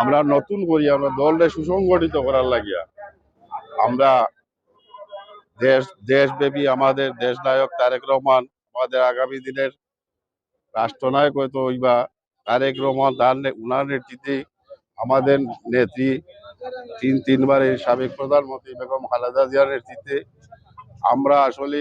আমরা নতুন করি আমরা দলটা সুসংগঠিত করার লাগিয়া। আমরা দেশ দেশব্যাপী আমাদের দেশ নায়ক তারেক রহমান আমাদের আগামী দিনের রাষ্ট্রনায়ক হয়তো হইবা তারেক রহমান তার উনার নেতৃত্বে আমাদের নেত্রী তিন তিনবারের সাবেক প্রধানমন্ত্রী বেগম খালেদা জিয়ার নেতৃত্বে আমরা আসলে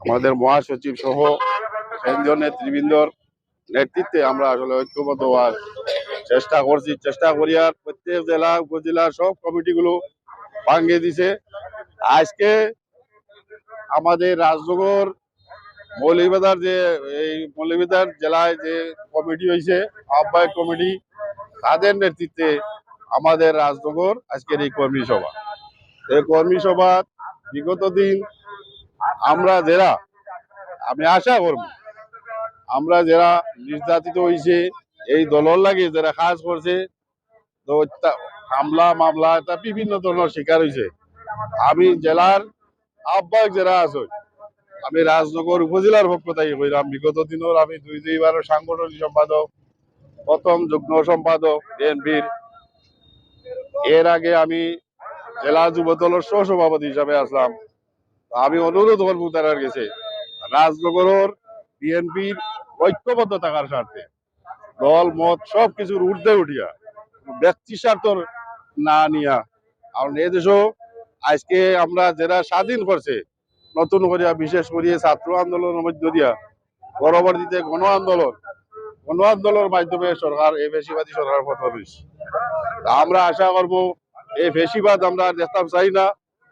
আমাদের মহাসচিব সহ কেন্দ্রীয় নেতৃবৃন্দর নেতৃত্বে আমরা আসলে ঐক্যবদ্ধ হওয়ার চেষ্টা করছি। চেষ্টা করি আর প্রত্যেক জেলা, উপজেলা সব কমিটিগুলো ভাঙিয়ে দিছে। আজকে আমাদের রাজনগর মৌলিবাজার যে, এই মৌলিবাজার জেলায় যে কমিটি হয়েছে, আহ্বায়ক কমিটি, তাদের নেতৃত্বে আমাদের রাজনগর আজকের এই কর্মী সভা। এই কর্মী সভা বিগত দিন আমরা যারা, আমি আশা করব আমরা যারা নির্যাতিত হয়েছে এই দলর লাগে যারা কাজ করছে হামলা, মামলা এটা বিভিন্ন ধরনের শিকার হয়েছে আমি জেলার আহ্বায়ক যারা আছে, আমি রাজনগর উপজেলার পক্ষ থেকে কইলাম বিগত দিনের আমি দুই দুইবারের সাংগঠনিক সম্পাদক, প্রথম যুগ্ম সম্পাদক, বিএনপির। এর আগে আমি জেলা যুব দলের সহসভাপতি হিসাবে আসলাম। আমি অনুরোধ করব তার গেছে। রাজনগরের বিএনপির ঐক্যবদ্ধ থাকার স্বার্থে। দল, মত সব কিছুর ঊর্ধ্বে উঠিয়া ব্যক্তি স্বার্থর না নিয়া। কারণ এই দেশও আজকে আমরা যারা স্বাধীন করছে, নতুন করিয়া, বিশেষ করিয়া ছাত্র আন্দোলনের মধ্য দিয়া, পরবর্তীতে গণ আন্দোলন, গণ আন্দোলনের মাধ্যমে সরকার এই বেশিবাদী সরকার পতন আমরা আশা করব এই বেশিবাদ আমরা দেখতাম চাই না।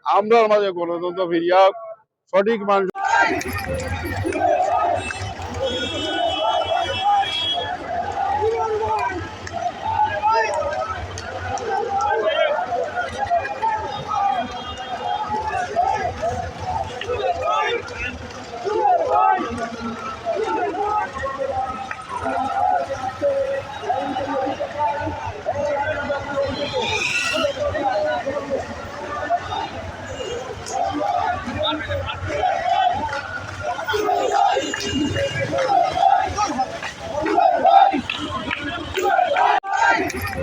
আমরার মাঝে গণতন্ত্র ফিরিয়া সঠিক মানুষ すごい!